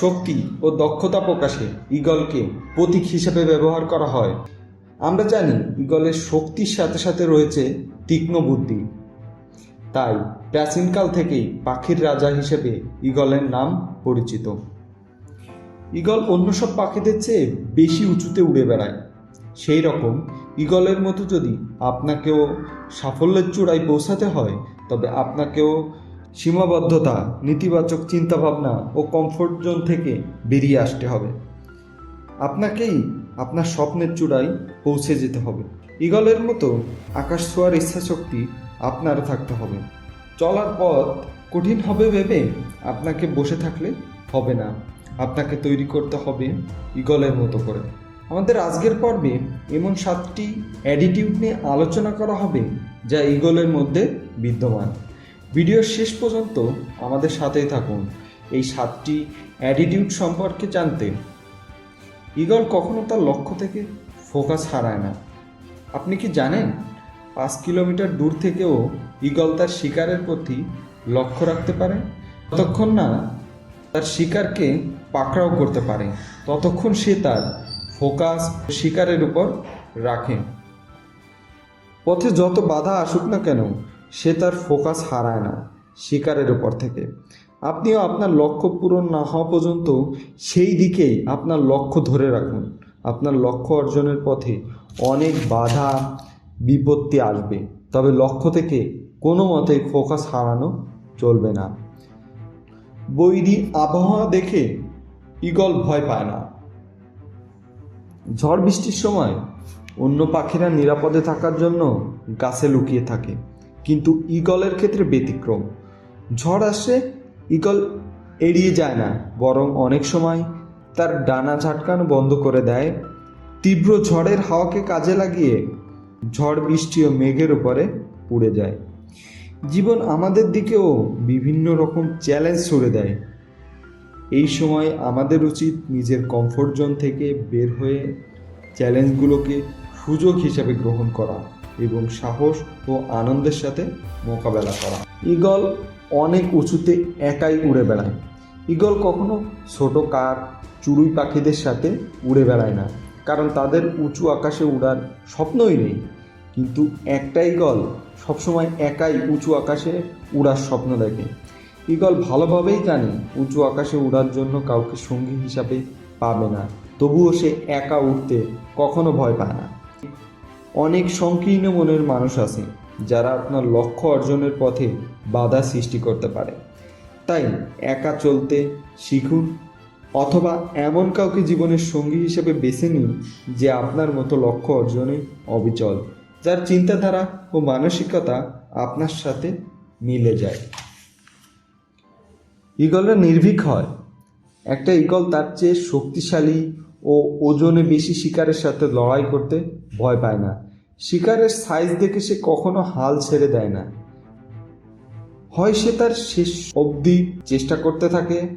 শক্তি ও দক্ষতা প্রকাশে ঈগলকে প্রতীক হিসেবে ব্যবহার করা হয়। আমরা জানি ঈগলের শক্তির সাথে সাথে রয়েছে তীক্ষ্ণ বুদ্ধি। তাই প্রাচীনকাল থেকেই পাখির রাজা হিসেবে ঈগলের নাম পরিচিত। ঈগল অন্য সব পাখিদের চেয়ে বেশি উঁচুতে উড়ে বেড়ায়। সেই রকম ঈগলের মতো যদি আপনাকেও সাফল্যের চূড়ায় পৌঁছাতে হয়, তবে আপনাকেও সীমাবদ্ধতা, নেতিবাচক চিন্তাভাবনা ও কমফোর্ট জোন থেকে বেরিয়ে আসতে হবে। আপনাকেই আপনার স্বপ্নের চূড়ায় পৌঁছে যেতে হবে। ঈগলের মতো আকাশ ছোঁয়ার ইচ্ছাশক্তি আপনারও থাকতে হবে। চলার পথ কঠিন হবে ভেবে আপনাকে বসে থাকলে হবে না। আপনাকে তৈরি করতে হবে ঈগলের মতো করে। আমাদের আজকের পর্বে এমন সাতটি অ্যাডিটিউড নিয়ে আলোচনা করা হবে যা ঈগলের মধ্যে বিদ্যমান। ভিডিওর শেষ পর্যন্ত আমাদের সাথেই থাকুন। এই সাতটি অ্যাটিটিউড সম্পর্কে জানতে ঈগল কখনো তার লক্ষ্য থেকে ফোকাস হারায় না। আপনি কি জানেন, পাঁচ কিলোমিটার দূর থেকেও ঈগল তার শিকারের প্রতি লক্ষ্য রাখতে পারে? ততক্ষণ না তার শিকারকে পাকড়াও করতে পারে, ততক্ষণ সে তার ফোকাস শিকারের উপর রাখে। পথে যত বাধা আসুক না কেন সে তার ফোকাস হারায় না, শিকারের উপর থেকে। আপনিও আপনার লক্ষ্য পূরণ না হওয়া পর্যন্ত সেই দিকেই আপনার লক্ষ্য ধরে রাখুন। আপনার লক্ষ্য অর্জনের পথে অনেক বাধা, বিপত্তি আসবে। তবে লক্ষ্য থেকে কোনো মতেই ফোকাস হারানো চলবে না। বৈরী আবহাওয়া দেখে ঈগল ভয় পায় না। ঝড় বৃষ্টির সময় অন্য পাখিরা নিরাপদে থাকার জন্য গাছে লুকিয়ে থাকে। কিন্তু ঈগলের ক্ষেত্রে ব্যতিক্রম। ঝড় আসে, ঈগল এড়িয়ে যায় না, বরং অনেক সময় তার ডানা ঝাটকানো বন্ধ করে দেয়। তীব্র ঝড়ের হাওয়াকে কাজে লাগিয়ে ঝড় বৃষ্টি ও মেঘের উপরে উড়ে যায়। জীবন আমাদের দিকেও বিভিন্ন রকম চ্যালেঞ্জ ছুড়ে দেয়। এই সময় আমাদের উচিত নিজের কমফোর্ট জোন থেকে বের হয়ে চ্যালেঞ্জগুলোকে সুযোগ হিসাবে গ্রহণ করা। এবং সাহস ও আনন্দের সাথে মোকাবেলা করা। ঈগল অনেক উঁচুতে একাই উড়ে বেড়ায়। ঈগল কখনো ছোট কাক চড়ুই পাখিদের সাথে উড়ে বেড়ায় না, কারণ তাদের উঁচু আকাশে উড়ার স্বপ্নই নেই। কিন্তু একটা ঈগল সবসময় একাই উঁচু আকাশে উড়ার স্বপ্ন দেখে। ঈগল ভালোভাবেই জানে উঁচু আকাশে উড়ার জন্য কাউকে সঙ্গী হিসাবে পাবে না, তবুও সে একা উঠতে কখনো ভয় পায় না। অনেক সংকীর্ণ মনের মানুষ আছে, যারা আপনার লক্ষ্য অর্জনের পথে বাধা সৃষ্টি করতে পারে। তাই একা চলতে শিখুন, অথবা এমন কাউকে জীবনের সঙ্গী হিসেবে বেছে নিন, যে আপনার মতো লক্ষ্য অর্জনে অবিচল, যার চিন্তাধারা ও মানসিকতা আপনার সাথে মিলে যায়। ঈগলরা নির্ভীক হয়। একটা ঈগল তার চেয়ে শক্তিশালী ও ওজনে বেশি শিকারের সাথে লড়াই করতে ভয় পায় না। শিকারের সাইজ দেখে সে কখনো হাল ছেড়ে দেয় না। হয় সে তার শেষ অবধি চেষ্টা করতে থাকে,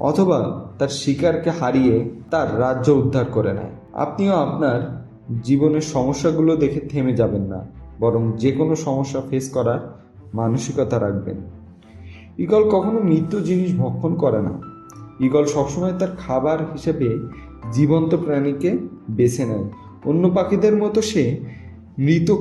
অথবা তার শিকারকে হারিয়ে তার রাজ্য উদ্ধার করে নেয়। আপনিও আপনার জীবনের সমস্যাগুলো দেখে থেমে যাবেন না, বরং যে কোনো সমস্যা ফেস করার মানসিকতা রাখবেন। ঈগল কখনো মৃত্যু জিনিস ভক্ষণ করে না। ঈগল সবসময় তার খাবার হিসেবে জীবন্ত প্রাণীকে বেছে নেয়। অন্য পাখিদের মতো সে মৃত